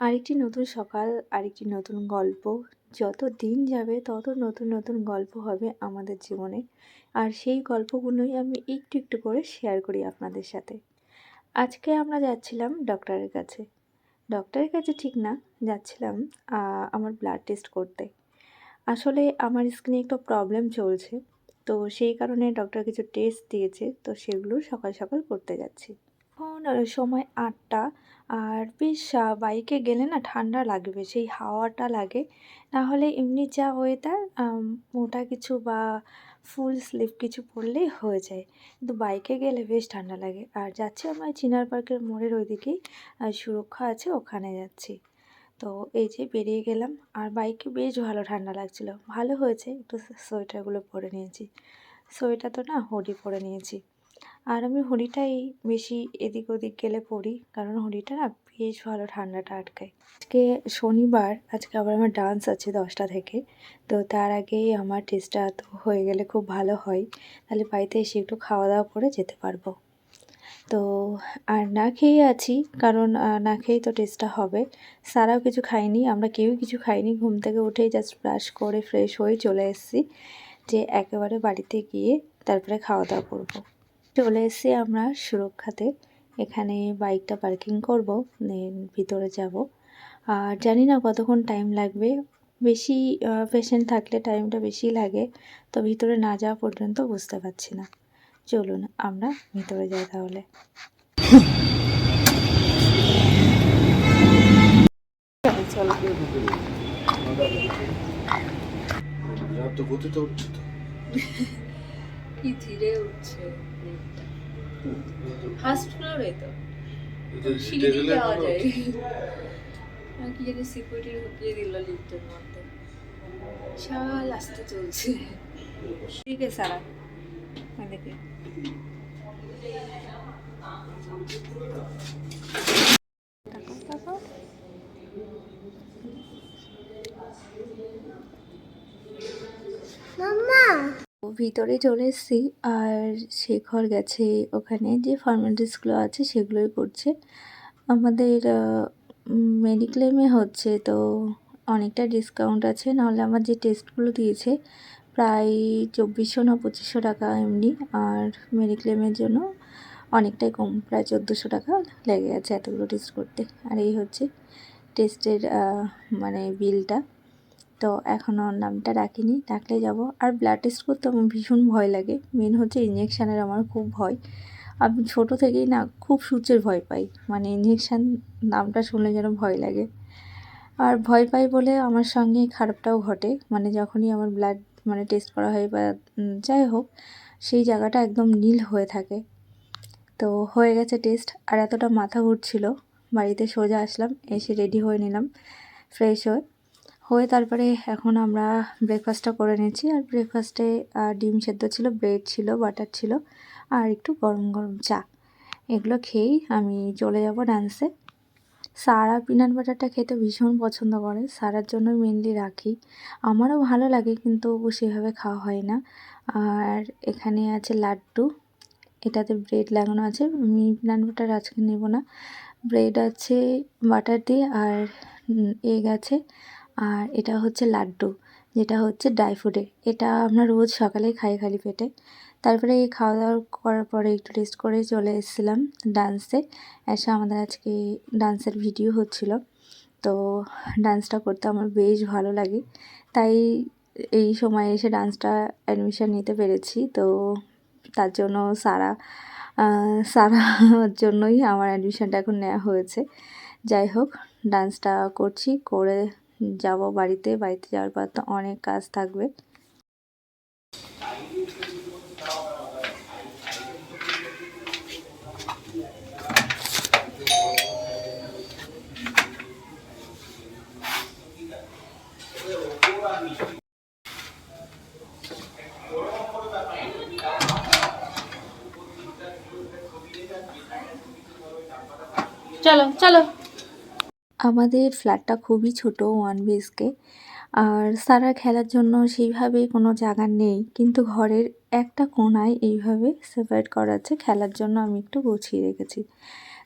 আরেকটি নতুন সকাল, আরেকটি নতুন গল্প। যত দিন যাবে, তত নতুন নতুন গল্প হবে আমাদের জীবনে। আর সেই গল্পগুলোই আমি একটু একটু করে শেয়ার করি আপনাদের সাথে। আজকে আমরা যাচ্ছিলাম ডক্টরের কাছে। ডক্টরের কাছে ঠিক না, যাচ্ছিলাম আমার ব্লাড টেস্ট করতে। আসলে আমার স্কিনে একটু প্রবলেম চলছে। তো সেই কারণে ডক্টর কিছু টেস্ট দিয়েছে, তো সেগুলো সকাল সকাল করতে যাচ্ছি। সময় আটটা। আর বেশ বাইকে গেলে না ঠান্ডা লাগবে সেই হাওয়াটা লাগে। না হলে এমনি যা ওয়েদার মোটা কিছু বা ফুল স্লিভ কিছু পরলেই হয়ে যায়। কিন্তু বাইকে গেলে বেশ ঠান্ডা লাগে। আর যাচ্ছি আমরা চিনার পার্কের মোড়ের ওইদিকেই সুরক্ষা আছে, ওখানে যাচ্ছি। তো এই যে বেরিয়ে গেলাম। আর বাইকে বেশ ভালো ঠান্ডা লাগছিল। ভালো হয়েছে, একটু সোয়েটারগুলো পরে নিয়েছি। সোয়েটার তো না হুডি পরে নিয়েছি। আর আমি হুডিটাই বেশি এদিক ওদিক গেলে পরি, কারণ হুডিটা না বেশ ভালো ঠান্ডাটা আটকায়। আজকে শনিবার, আজকে আবার আমার ডান্স আছে দশটা থেকে, তো তার আগেই আমার টেস্টটা তো হয়ে গেলে খুব ভালো হয়, তাহলে বাড়িতে এসে একটু খাওয়া দাওয়া করে যেতে পারব। তো আর না খেয়ে আছি, কারণ না খেয়েই তো টেস্টটা হবে। সারাও কিছু খাইনি, আমরা কেউই কিছু খাইনি, ঘুম থেকে উঠেই জাস্ট ব্রাশ করে ফ্রেশ হয়ে চলে এসেছি, যে একেবারে বাড়িতে গিয়ে তারপরে খাওয়া দাওয়া করব। চলে এসেছি আমরা সুরক্ষাতে। এখানে বাইকটা পার্কিং করব ভিতরে যাব। আর জানি না কতক্ষণ টাইম লাগবে। বেশি পেশেন্ট থাকলে টাইমটা বেশি লাগে, তো ভিতরে না যাওয়া পর্যন্ত বুঝতে পারছি না। চলুন আমরা ভিতরে যাই তাহলে। চলো কি ধীরে উঠছে ফার্স্ট ফ্লোরে তো। এদের সিঁড়ি যাওয়া যায়। কি জানি সিকিউরিটি ঢুকিয়ে দিল লিফটের মধ্যে। বিশাল আসতে চলছে। ঠিক আছে সারা। দেখে ভিতরে চলে এসেছি আর শেখর গেছে ওখানে যে ফর্মালিটিসগুলো আছে সেগুলোই করছে। আমাদের মেডিক্লেমে হচ্ছে তো অনেকটা ডিসকাউন্ট আছে, নাহলে আমার যে টেস্টগুলো দিয়েছে প্রায় চব্বিশশো না পঁচিশশো টাকা এমনি, আর মেডিক্লেমের জন্য অনেকটাই কম, প্রায় চোদ্দোশো টাকা লেগে গেছে এতগুলো টেস্ট করতে। আর এই হচ্ছে টেস্টের মানে বিলটা তো এখনও নামটা ডাকিনি, ডাকলে যাব। আর ব্লাড টেস্ট করতে আমার ভীষণ ভয় লাগে। মেন হচ্ছে ইঞ্জেকশানের আমার খুব ভয়। আমি ছোটো থেকেই না খুব সূচের ভয় পাই। মানে ইঞ্জেকশান নামটা শুনলে যেন ভয় লাগে। আর ভয় পাই বলে আমার সঙ্গে খারাপটাও ঘটে। মানে যখনই আমার ব্লাড মানে টেস্ট করা হয় বা যাই হোক, সেই জায়গাটা একদম নীল হয়ে থাকে। তো হয়ে গেছে টেস্ট আর এতটা মাথা ঘুরছিল। বাড়িতে সোজা আসলাম, এসে রেডি হয়ে নিলাম। ফ্রেশ হয়ে হয়ে তারপরে এখন আমরা ব্রেকফাস্টটা করে নিয়েছি। আর ব্রেকফাস্টে ডিম সেদ্ধ ছিল ব্রেড ছিল বাটার ছিল, আর একটু গরম গরম চা। এগুলো খেয়েই আমি চলে যাব ডান্সে সারা পিনাট বাটারটা খেতে ভীষণ পছন্দ করে। সারার জন্য মেনলি রাখি। আমারও ভালো লাগে, কিন্তু সেভাবে খাওয়া হয় না। আর এখানে আছে লাড্ডু। এটাতে ব্রেড লাগানো আছে। আমি পিনাট বাটার আজকে নেব না। ব্রেড আছে বাটার দিয়ে, আর এগ আছে। আর এটা হচ্ছে লাড্ডু, যেটা হচ্ছে ড্রাই ফ্রুটের এটা আমরা রোজ সকালে খাই খালি পেটে। তারপরে এই খাওয়া দাওয়া করার পরে একটু রেস্ট করে চলে এসেছিলাম ডান্সে এসে আমাদের আজকে ডান্সের ভিডিও হচ্ছিল। তো ডান্সটা করতে আমার বেশ ভালো লাগে। তাই এই সময় এসে ডান্সটা অ্যাডমিশন নিতে পেরেছি। তো তার জন্য সারা সারার জন্যই আমার অ্যাডমিশানটা এখন নেওয়া হয়েছে। যাই হোক ডান্সটা করছি, করে যাব বাড়িতে বাড়িতে যাওয়ার পর তো অনেক কাজ থাকবে। চলো চলো। আমাদের ফ্ল্যাটটা খুবই ছোট ওয়ান বিএসকে আর সারা খেলার জন্য সেইভাবে কোনো জায়গা নেই, কিন্তু ঘরের একটা কোণায় এইভাবে সেপারেট করা আছে। খেলার জন্য আমি একটু গুছিয়ে রেখেছি।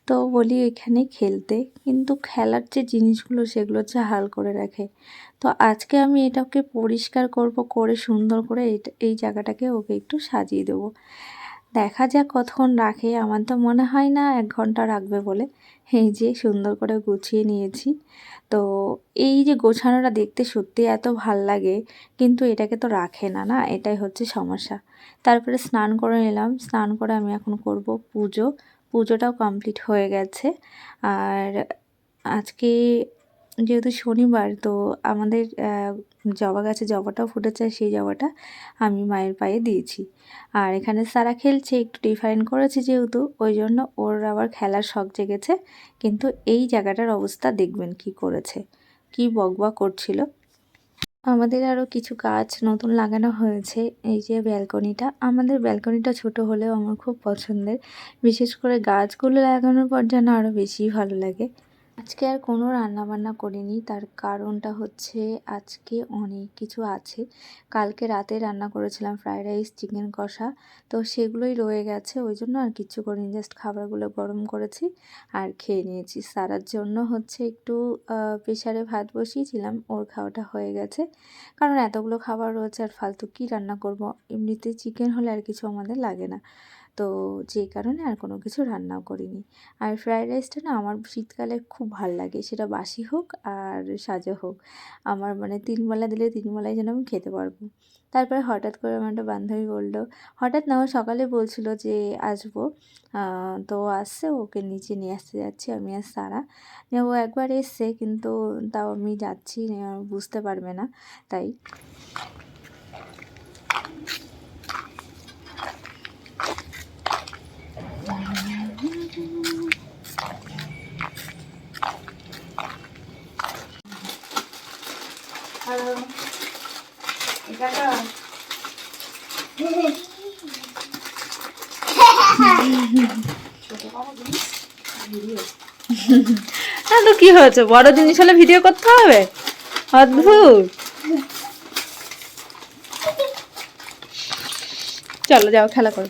তো বলি এখানে খেলতে, কিন্তু খেলার যে জিনিসগুলো সেগুলো হচ্ছে হাল করে রাখে। তো আজকে আমি এটাকে পরিষ্কার করব, করে সুন্দর করে এই জায়গাটাকে ওকে একটু সাজিয়ে দেবো। দেখা যাক কতক্ষণ রাখে। আমার তো মনে হয় না এক ঘণ্টা রাখবে বলে। এই যে সুন্দর করে গুছিয়ে নিয়েছি। তো এই যে গোছানোটা দেখতে সত্যি এত ভালো লাগে, কিন্তু এটাকে তো রাখে না না? এটাই হচ্ছে সমস্যা। তারপরে স্নান করে নিলাম। স্নান করে আমি এখন করব পুজো। পুজোটাও কমপ্লিট হয়ে গেছে। আর আজকে যেহেতু শনিবার, তো আমাদের জবা গাছে জবাটাও ফুটেছে, সেই জবাটা আমি মায়ের পায়ে দিয়েছি। আর এখানে সারা খেলছে, একটু ডিফারেন্ট করেছে যেহেতু, ওই জন্য ওর আবার খেলার শখ জেগেছে, কিন্তু এই জায়গাটার অবস্থা দেখবেন কি করেছে, কি বকবা করছিল। আমাদের আরও কিছু গাছ নতুন লাগানো হয়েছে, এই যে ব্যালকনিটা। আমাদের ব্যালকনিটা ছোট হলেও আমার খুব পছন্দের, বিশেষ করে গাছগুলো লাগানোর পর যেন আরও বেশি ভালো লাগে। আজকে আর কোনো রান্না বান্না করিনি। তার কারণটা হচ্ছে আজকে অনেক কিছু আছে। কালকে রাতে রান্না করেছিলাম ফ্রায়েড রাইস, চিকেন কষা। তো সেগুলোই রয়ে গেছে। ওই জন্য আর কিচ্ছু করিনি। জাস্ট খাবারগুলো গরম করেছি আর খেয়ে নিয়েছি। সারার জন্য হচ্ছে একটু প্রেশারে ভাত বসিয়েছিলাম। ওর খাওয়াটা হয়ে গেছে। কারণ এতগুলো খাবার রয়েছে আর ফালতু কী রান্না করব? এমনিতে চিকেন হলে আর কিছু আমাদের লাগে না। তো যে কারণে আর কোনো কিছু রান্নাও করিনি। আর ফ্রায়েড রাইসটা না আমার শীতকালে খুব ভালো লাগে, সেটা বাসি হোক আর সাজা হোক। আমার মানে তিনবেলা দিলে তিনবেলায় যেন আমি খেতে পারব। তারপরে হঠাৎ করে আমার একটা বান্ধবী বলল, হঠাৎ না সকালে বলছিল যে আসব তো আসছে, ওকে নিচে নিয়ে আসতে যাচ্ছি, আমি আর সারা। ও একবার এসছে, কিন্তু তাও আমি যাচ্ছি বুঝতে পারবে না, তাই। হ্যালো এটা তো না তো কি হয়েছে? বড় জিনিস হলে ভিডিও করতে হবে? অদ্ভুত। চলো, যাও, খেলা করো।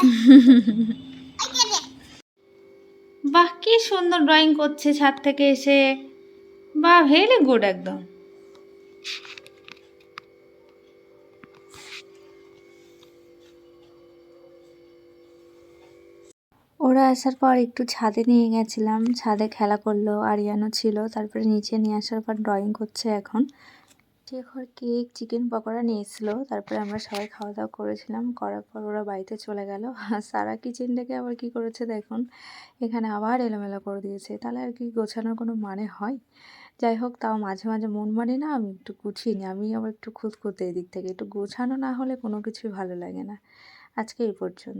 বাহ, কি সুন্দর ড্রয়িং করছে ছাদ থেকে এসে। বাহ ভেরি গুড একদম। ওরা আসার পর একটু ছাদে নিয়ে গেছিলাম। ছাদে খেলা করল আরিয়ানো ছিল। তারপরে নিচে নিয়ে আসার পর ড্রয়িং করছে এখন। শেখর কেক, চিকেন পকোড়া নিয়ে এসেছিল তারপরে আমরা সবাই খাওয়া দাওয়া করেছিলাম। করার পর ওরা বাড়িতে চলে গেল। সারা কিচেনটাকে আবার কি করেছে দেখুন। এখানে আবার এলোমেলো করে দিয়েছে। তাহলে আর কি গোছানোর কোনো মানে হয়? যাই হোক, তাও মাঝে মাঝে মন মানে না, আমি একটু গুছিয়ে নিই। আমি আবার একটু খুঁতখুঁতে এদিক থেকে। একটু গোছানো না হলে কোনো কিছুই ভালো লাগে না। আজকে এই পর্যন্ত।